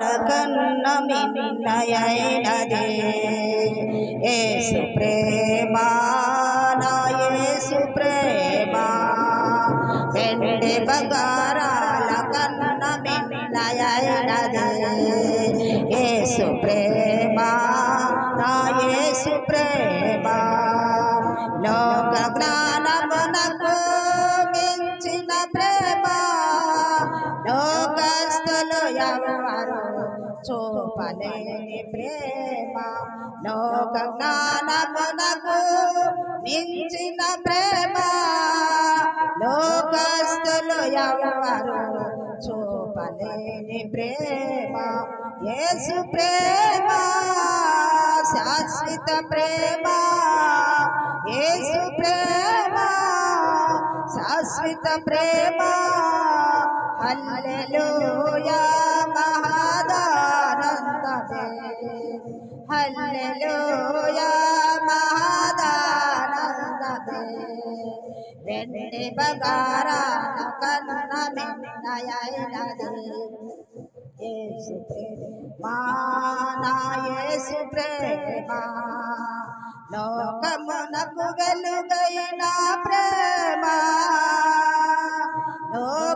కన్న మిన్నయైనదే యేసు ప్రేమ నా యేసు బంగారాల కన్న మిన్నయైనదే యేసు ప్రేమ ఎవరు చూపలేని ప్రేమ లోక జ్ఞానమునకు మించిన ప్రేమ. లోకస్తులు ఎవరు చూపలేని ప్రేమ. యేసు ప్రేమ శాశ్వత ప్రేమ. యేసు ప్రేమ శాశ్వత ప్రేమ. హల్లెలూయా మహాదానందమే. హల్లెలూయా మహాదానందమే. వెండి బగారాల కన్న మిన్నయైనది యేసు ప్రేమ నా యేసు ప్రేమ లోకమునకు వెలుగైన ప్రేమ.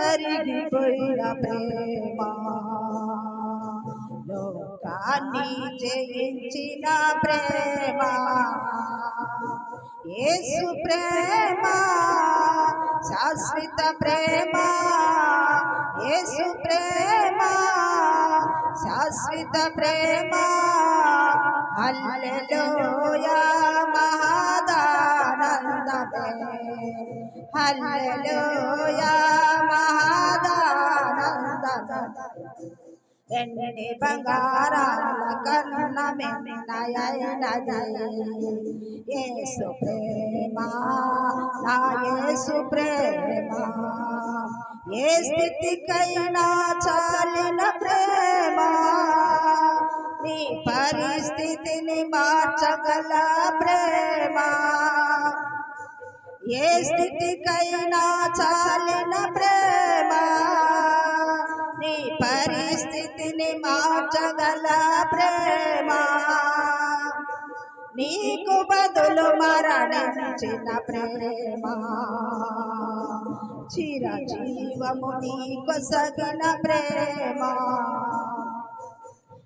కరిగిపోయిన ప్రేమ. లోకాన్ని జయించిన ప్రేమ. యేసు ప్రేమ శాశ్వత ప్రేమ. యేసు ప్రేమ శాశ్వత ప్రేమ. హల్లెలూయా మహాదానందమే. హల్లెలూయా వెండి బంగారాల కన్న మిన్నయైనది యేసు ప్రేమా నా యేసు ప్రేమ. ఏ స్థితికైనా చాలిన ప్రేమ. నీ పరిస్థితిని మార్చగల ప్రేమ. ఏ స్థితికైనా చాలిన ప్రేమా. నీ పరిస్థితిని మార్చగల ప్రేమ. నీకు బదులు మరణించిన ప్రేమ. చిర జీవము నీకు సగిన ప్రేమ.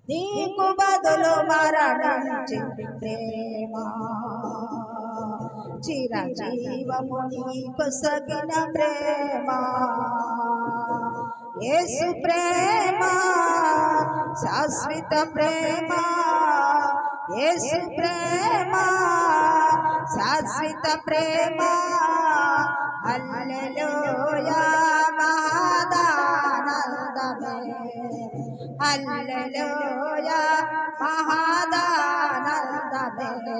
నీకు బదులు మరణించిన ప్రేమ. చిర జీవము నీకు సగిన ప్రేమ. యేసు ప్రేమ శాశ్వత ప్రేమ. యేసు ప్రేమ శాశ్వత ప్రేమ. హల్లెలూయా మహాదానందమే. హల్లెలూయా మహాదానందమే.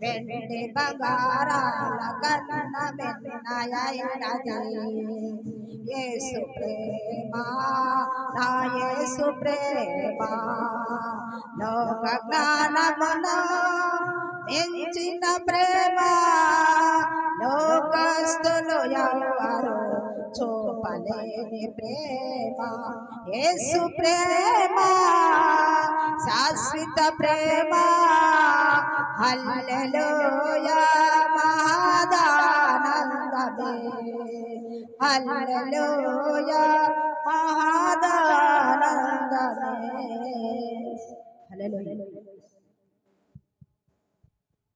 వెండి బంగారాల కన్న మిన్నయైనది యేసు ప్రేమ నా యేసు ప్రేమ లోక జ్ఞానమున ఎంచిన ప్రేమ లోకస్తులు ఎవరు చూపలేని ప్రేమ యేసు ప్రేమ శాశ్వత ప్రేమ హల్లెలూయా మహాదానందమే హల్లెలూయా మహాదానందమే హల్లెలూయా